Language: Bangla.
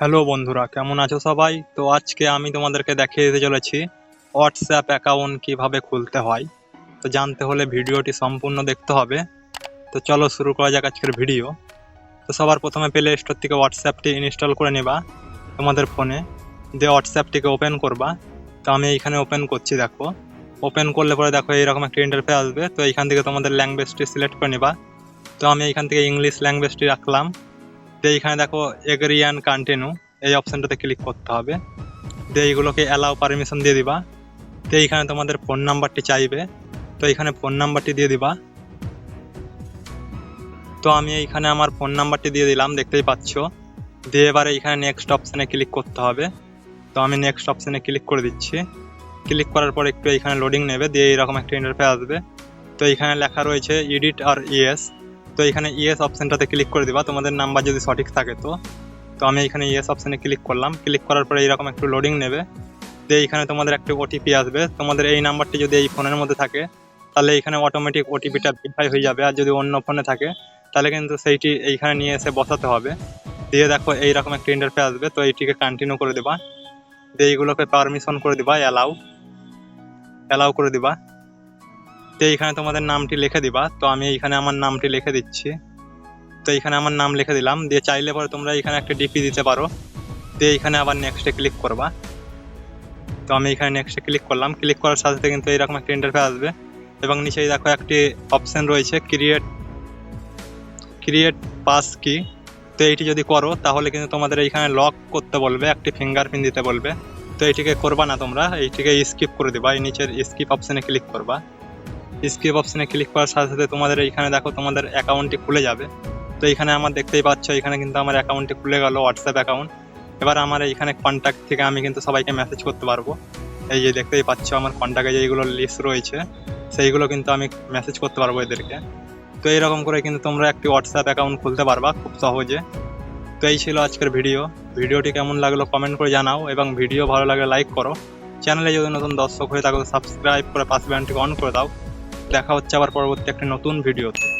হ্যালো বন্ধুরা, কেমন আছো সবাই? তো আজকে আমি তোমাদেরকে দেখিয়ে দিতে চলেছি হোয়াটসঅ্যাপ অ্যাকাউন্ট কীভাবে খুলতে হয়। তো জানতে হলে ভিডিওটি সম্পূর্ণ দেখতে হবে। তো চলো শুরু করা যাক আজকের ভিডিও। তো সবার প্রথমে প্লে স্টোর থেকে হোয়াটসঅ্যাপটি ইনস্টল করে নেবা তোমাদের ফোনে দিয়ে হোয়াটসঅ্যাপটিকে ওপেন করবা। তো আমি এইখানে ওপেন করছি, দেখো। ওপেন করলে পরে দেখো এইরকম একটা ইন্টারফেস আসবে। তো এইখান থেকে তোমাদের ল্যাঙ্গুয়েজটি সিলেক্ট করে নেবা। তো আমি এইখান থেকে ইংলিশ ল্যাঙ্গুয়েজটি রাখলাম। দিয়ে এইখানে দেখো এগ্রি অ্যান্ড কন্টিনিউ এই অপশানটাতে ক্লিক করতে হবে। দিয়ে এইগুলোকে অ্যালাউ পারমিশন দিয়ে দিবা। তো এইখানে তোমাদের ফোন নাম্বারটি চাইবে। তো এইখানে ফোন নাম্বারটি দিয়ে দিবা। তো আমি এইখানে আমার ফোন নাম্বারটি দিয়ে দিলাম, দেখতেই পাচ্ছ। দিয়ে এবারে এইখানে নেক্সট অপশানে ক্লিক করতে হবে। তো আমি নেক্সট অপশানে ক্লিক করে দিচ্ছি। ক্লিক করার পর একটু এইখানে লোডিং নেবে, দিয়ে এরকম একটা ইন্টারফেস আসবে। তো এইখানে লেখা রয়েছে এডিট আর ইএস তো এখানে ইএস অপশানটাতে ক্লিক করে দিবা। তোমাদের নাম্বার যদি সঠিক থাকে তো। তো আমি এখানে ইএস অপশানে ক্লিক করলাম। ক্লিক করার পরে এইরকম একটু লোডিং নেবে। দিয়ে এইখানে তোমাদের একটা ওটিপি আসবে। তোমাদের এই নাম্বারটি যদি এই ফোনের মধ্যে থাকে, তাহলে এইখানে অটোমেটিক ওটিপিটা ভেরিফাই হয়ে যাবে। আর যদি অন্য ফোনে থাকে, তাহলে কিন্তু সেইটি এইখানে নিয়ে এসে বসাতে হবে। দিয়ে দেখো এইরকম একটা ইন্টারফেস আসবে। তো এইটিকে কন্টিনিউ করে দিবা। দিয়ে এইগুলোকে পারমিশন করে দিবা অ্যালাউ অ্যালাউ করে দিবা। তো এইখানে তোমাদের নামটি লিখে দিবা, তো আমি এইখানে আমার নামটি লিখে দিচ্ছি। তো এইখানে আমার নাম লিখে দিলাম, দিয়ে চাইলে পরে তোমরা এখানে একটা ডিপি দিতে পারো। দিয়ে এইখানে আবার নেক্সটে ক্লিক করবা। তো আমি এখানে নেক্সটে ক্লিক করলাম ক্লিক করার সাথে সাথে কিন্তু এইরকম একটা ইন্টারফেস আসবে। এবং নিচেই দেখো একটি অপশান রয়েছে ক্রিয়েট ক্রিয়েট পাস কি তো এইটি যদি করো, তাহলে কিন্তু তোমাদের এইখানে লক করতে বলবে, একটি ফিঙ্গারপ্রিন্ট দিতে বলবে। তো এইটিকে করবা না তোমরা এইটিকে স্কিপ করে দিবা, এই নিচের স্কিপ অপশানে ক্লিক করবা। স্কিপ অপশনে ক্লিক করার সাথে সাথে তোমাদের এইখানে দেখো তোমাদের অ্যাকাউন্টটি খুলে যাবে। তো এইখানে আমার দেখতেই পাচ্ছ, এখানে কিন্তু আমার অ্যাকাউন্টটি খুলে গেল হোয়াটসঅ্যাপ অ্যাকাউন্ট এবার আমার এইখানে কন্ট্যাক্ট থেকে আমি কিন্তু সবাইকে মেসেজ করতে পারব। এই যে দেখতেই পাচ্ছ আমার কন্ট্যাক্টে যেইগুলো লিস্ট রয়েছে, সেইগুলো কিন্তু আমি মেসেজ করতে পারব এদেরকে। তো এইরকম করে কিন্তু তোমরা একটি হোয়াটসঅ্যাপ অ্যাকাউন্ট খুলতে পারবা খুব সহজে। তো এই ছিল আজকের ভিডিও ভিডিওটি কেমন লাগল কমেন্ট করে জানাও এবং ভিডিও ভালো লাগলে লাইক করো। চ্যানেলে যদি নতুন দর্শক হয়ে থাকো সাবস্ক্রাইব করে পাশে ব্যান্ডটিকে অন করে দাও। দেখা হচ্ছে আবার পরবর্তী একটা নতুন ভিডিওতে।